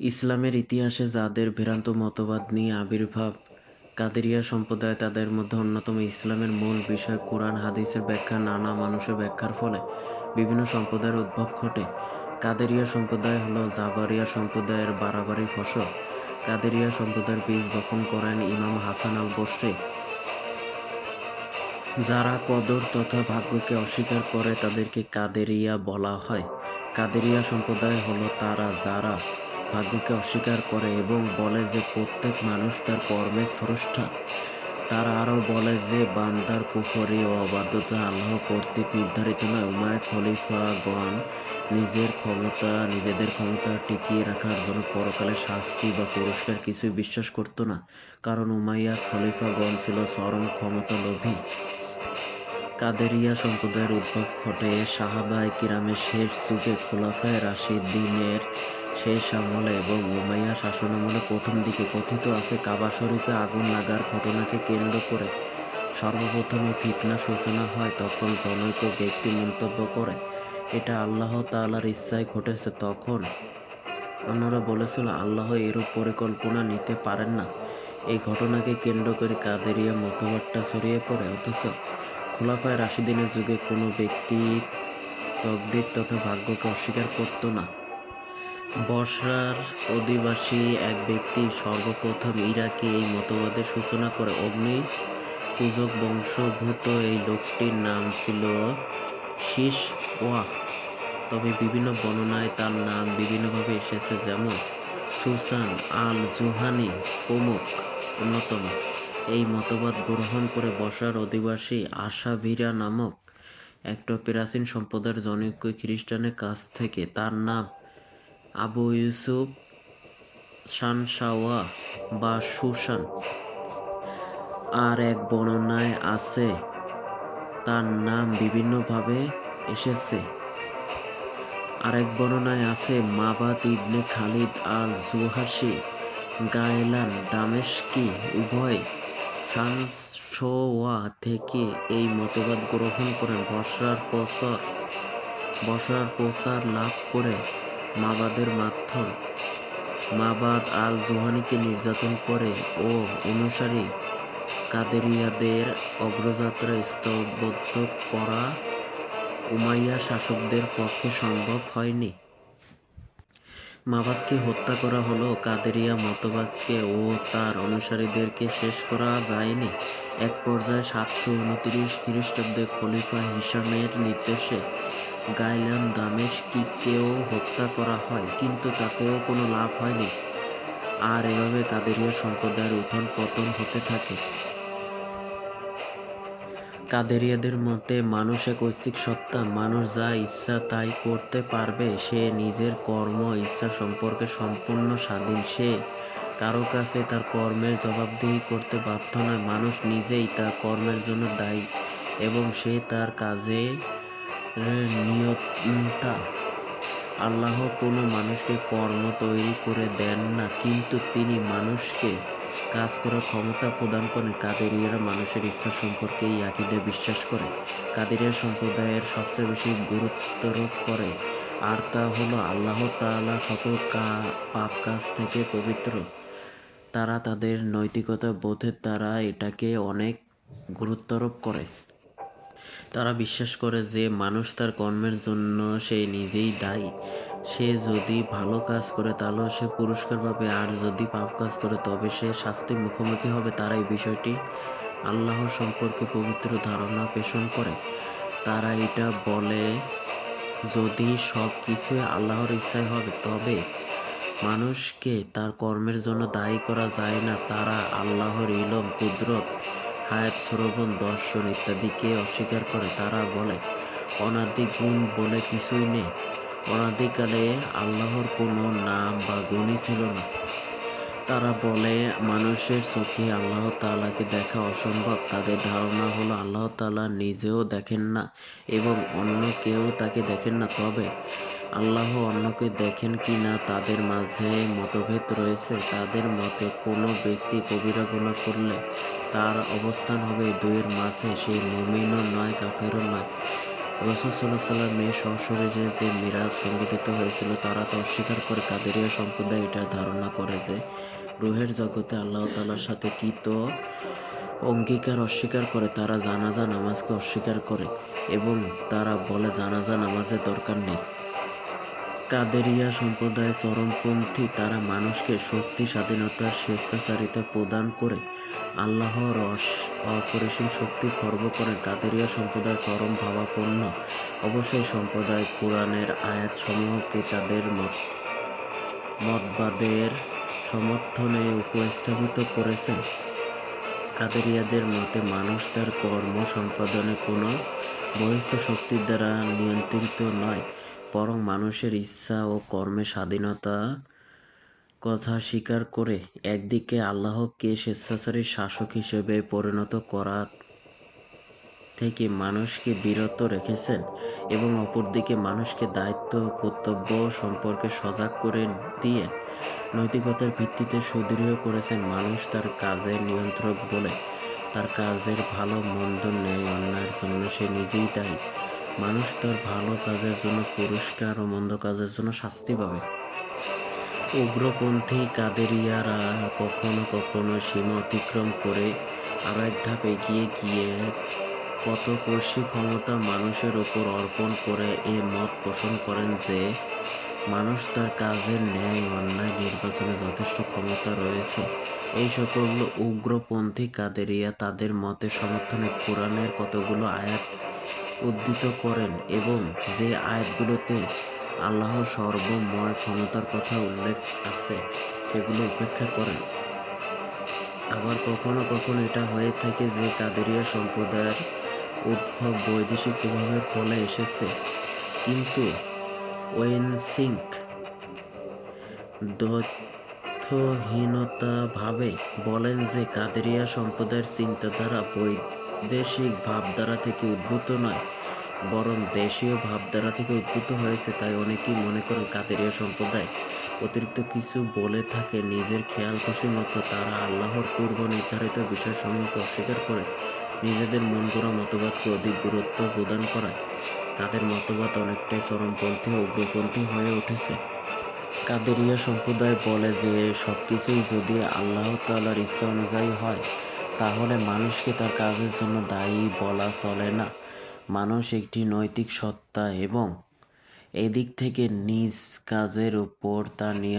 ইসলামের ইতিহাসে যাদের ভ্রান্ত মতবাদ নিয়ে আবির্ভাব, কাদেরিয়া সম্প্রদায় তাদের মধ্যে অন্যতম ইসলামের মূল বিষয় কোরআন, হাদিসের ব্যাখ্যা, নানা মানুষের ব্যাখ্যার ফলে বিভিন্ন সম্প্রদায়ের উদ্ভব ঘটে। কাদেরিয়া সম্প্রদায় হলো জাবারিয়া সম্প্রদায়ের বাড়াবাড়ি ফসল। কাদেরিয়া সম্প্রদায়ের বীজ বপন করেন ইমাম হাসান আল বসরি। যারা কদর তথা ভাগ্যকে অস্বীকার করে তাদেরকে কাদেরিয়া বলা হয়। কাদেরিয়া সম্প্রদায় হলো তারা যারা ভাগ্যকে অস্বীকার করে এবং বলে যে প্রত্যেক মানুষ তার কর্মের স্রষ্টা। তারা আরও বলে যে বান্দার কুফরি ও অবাধ্যতা আল্লাহ কর্তৃক নির্ধারিত নয়। উমায় খলিফাগণ নিজের ক্ষমতা, নিজেদের ক্ষমতা টিকিয়ে রাখার জন্য পরকালে শাস্তি বা পুরস্কার কিছুই বিশ্বাস করতো না। কারণ উমাইয়া খলিফাগণ ছিল চরম ক্ষমতা লোভী। কাদেরিয়া সম্প্রদায়ের উদ্ভব ঘটে সাহাবায় কিরামের শেষ যুগে খোলাফায় রাশিদ্দিনের শেষ আমলে এবং উমাইয়া শাসনামলে প্রথম দিকে কথিত আছে, কাবা শরীফে আগুন লাগার ঘটনাকে কেন্দ্র করে। সর্বপ্রথমে ফিতনা সূচনা হয়, তখন জনৈক ব্যক্তি মন্তব্য করে, এটা আল্লাহ তালার ইচ্ছায় ঘটেছে। তখন অন্যরা বলেছিল, আল্লাহ এরূপ পরিকল্পনা নিতে পারেন না। এই ঘটনাকে কেন্দ্র করে কাদেরিয়া মতবাদটা ছড়িয়ে পড়ে। অথচ খোলাফায় রাশিদিনের যুগে কোনো ব্যক্তি তকদির তথা ভাগ্যকে অস্বীকার করত না। বসরার অধিবাসী এক ব্যক্তি সর্বপ্রথম ইরাকে এই মতবাদের সূচনা করে। অগ্নি পূজক বংশভূত এই লোকটির নাম ছিল শীষ ওয়া তবে বিভিন্ন বর্ণনায় তার নাম বিভিন্নভাবে এসেছে, যেমন সুসান আল জুহানি প্রমুখ অন্যতম। এই মতবাদ গ্রহণ করে বসার অধিবাসী আশা আশাভিরা নামক একটা প্রাচীন সম্প্রদায়ের জনৈক খ্রিস্টানের কাছ থেকে তার নাম আবু ইউসুফ শানসাওয়া বা সুশান। আর এক বর্ণনায় আছে, তার নাম বিভিন্নভাবে এসেছে। আরেক বর্ণনায় আছে, মাবাদ ইবনে খালিদ আল জুহাসি গায়লান দামেশকি উভয় সানসোয়া থেকে এই মতবাদ গ্রহণ করেন। বসরার প্রচার বসরার প্রচার লাভ করে মাবাদের মাধ্যম মাবাদ আল জোহানিকে নির্যাতন করে ও অনুসারী কাদেরিয়াদের অগ্রযাত্রা স্তবদ্ধ করা উমাইয়া শাসকদের পক্ষে সম্ভব হয়নি। মাবাদকে হত্যা করা হলো, কাদেরিয়া মতবাদকে ও তার অনুসারীদেরকে শেষ করা যায়নি। এক পর্যায়ে সাতশো উনত্রিশ খ্রিস্টাব্দে খলিফা হিসামের নির্দেশে গাইলান দামেশকিকেও হত্যা করা হয়, কিন্তু তাতেও কোনো লাভ হয়নি। আর এভাবে কাদেরিয়া সম্প্রদায়ের উত্থান পতন হতে থাকে। কাদেরিয়াদের মতে, মানুষ এক ঐচ্ছিক সত্তা। মানুষ যা ইচ্ছা তাই করতে পারবে। সে নিজের কর্ম, ইচ্ছা সম্পর্কে সম্পূর্ণ স্বাধীন। সে কারও কাছে তার কর্মের জবাবদিহি করতে বাধ্য নয়। মানুষ নিজেই তার কর্মের জন্য দায়ী এবং সে তার কাজে নিয়ন্তা। আল্লাহ কোনো মানুষকে কর্ম তৈরি করে দেন না, কিন্তু তিনি মানুষকে কাজ করার ক্ষমতা প্রদান করেন কাদেরিয়ারা মানুষের ইচ্ছা সম্পর্কে এই আকিদে বিশ্বাস করে। কাদেরিয়া সম্প্রদায়ের সবচেয়ে বেশি গুরুত্বারোপ করে আর তা হলো আল্লাহ তাআলা সকল কা, পাপ কাজ থেকে পবিত্র। তারা তাদের নৈতিকতা বোধের দ্বারা এটাকে অনেক গুরুত্বরোপ করে। তারা বিশ্বাস করে যে মানুষ তার কর্মের জন্য সে নিজেই দায়ী। সে যদি ভালো কাজ করে, তাহলেও সে পুরস্কার পাবে। আর যদি পাপ কাজ করে, তবে সে শাস্তির মুখোমুখি হবে। তারা এই বিষয়টি আল্লাহ সম্পর্কে পবিত্র ধারণা পেষণ করে। তারা এটা বলে, যদি সব কিছুই আল্লাহর ইচ্ছায় হবে, তবে মানুষকে তার কর্মের জন্য দায়ী করা যায় না। তারা আল্লাহর ইলম, কুদরত হায়াত শ্রবণ, দর্শন ইত্যাদিকে অস্বীকার করে। তারা বলে, অনাদি গুণ বলে কিছুই নেই। অনাদিকালে আল্লাহর কোনো নাম বা গুণই ছিল না। তারা বলে, মানুষের চোখে আল্লাহ তাআলাকে দেখা অসম্ভব। তাদের ধারণা হলো, আল্লাহ তালা নিজেও দেখেন না এবং অন্য কেউ তাকে দেখেন না। তবে আল্লাহ অন্যকে দেখেন কি না, তাদের মাঝে মতভেদ রয়েছে। তাদের মতে কোনো ব্যক্তি কবিরা গুণা করলে তার অবস্থান হবে দুইয়ের মাঝে, সে মুমিনও নয়, কাফেরও নয়। রসুল সাল্লাহ সাল্লামের যে মিরাজ সংঘটিত হয়েছিল, তারা তো অস্বীকার করে কাদেরিয়া সম্প্রদায় এটা ধারণা করে যে রুহের জগতে আল্লাহ তালার সাথে কি তো অঙ্গীকার অস্বীকার করে, তারা জানাজা নামাজকে অস্বীকার করে এবং তারা বলে জানাজা নামাজের দরকার নেই। কাদেরিয়া সম্প্রদায় চরমপন্থী, তারা মানুষকে শক্তি, স্বাধীনতার স্বেচ্ছাচারিতা প্রদান করে আল্লাহর অপরিসীম শক্তি খর্ব করেন কাদেরিয়া সম্প্রদায় চরম ভাবাপন্ন। অবশ্যই সম্প্রদায় কোরআনের আয়াত সমূহকে তাদের মত, মতবাদের সমর্থনে উপস্থাপিত করেছেন কাদেরিয়াদের মতে, মানুষ তার কর্ম সম্পাদনে কোনো বহিস্থ শক্তির দ্বারা নিয়ন্ত্রিত নয়। বরং মানুষের ইচ্ছা ও কর্মের স্বাধীনতা কথা স্বীকার করে একদিকে আল্লাহকে স্বেচ্ছাচারী শাসক হিসেবে পরিণত করা থেকে মানুষকে বিরত রেখেছেন এবং অপরদিকে মানুষকে দায়িত্ব কর্তব্য সম্পর্কে সজাগ করে দিয়ে নৈতিকতার ভিত্তিতে সুদৃঢ় করেছেন। মানুষ তার কাজের নিয়ন্ত্রক বলে তার কাজের ভালো মন্দ ন্যায় অন্যায়ের জন্য সে নিজেই দায়ী। মানুষ তার ভালো কাজের জন্য পুরস্কার ও মন্দ কাজের জন্য শাস্তি পাবে। উগ্রপন্থী কাদেরিয়ারা কখনো কখনো সীমা অতিক্রম করে আরও এক ধাপ এগিয়ে গিয়ে কত কষি ক্ষমতা মানুষের ওপর অর্পণ করে এ মত পোষণ করেন যে, মানুষ তার কাজের ন্যায় অন্যায় নির্বাচনে যথেষ্ট ক্ষমতা রয়েছে। এই সকল উগ্রপন্থী কাদেরিয়া তাদের মতে সমর্থনে কোরআনের কতগুলো আয়াত উদ্ধৃত করেন এবং যে আয়াতগুলোতে আল্লাহর সর্বময় ক্ষমতার কথা উল্লেখ আছে, সেগুলো উপেক্ষা করেন। আবার কখনো কখনো এটা হয়ে থাকে যে কাদেরিয়া সম্প্রদায়ের উদ্ভব বৈদেশিক প্রভাবের ফলে এসেছে। কিন্তু ওয়েনসিঙ্ক তথ্যহীনতাভাবে বলেন যে কাদেরিয়া সম্প্রদায়ের চিন্তাধারা বৈদেশিক ভাবধারা থেকে উদ্ভূত নয়, বরং দেশীয় ভাবধারা থেকে উদ্ভূত হয়েছে তাই অনেকেই মনে করেন কাদেরিয়া সম্প্রদায়। অতিরিক্ত কিছু বলে থাকে, নিজের খেয়াল খুশি মতো তারা আল্লাহর পূর্ব নির্ধারিত বিষয়সমূহকে অস্বীকার করে, নিজেদের মন গড়া মতবাদকে অধিক গুরুত্ব প্রদান করায়। তাদের মতবাদ অনেকটাই চরমপন্থী ও উগ্রপন্থী হয়ে উঠেছে। কাদেরিয়া সম্প্রদায় বলে যে সব কিছুই যদি আল্লাহ তাআলার ইচ্ছা অনুযায়ী হয় তাহলে মানুষকে তার কাজের জন্য দায়ী বলা চলে না। মানুষ একটি নৈতিক সত্তা এবং এদিক থেকে নিজ কাজের উপর তার নিয়ম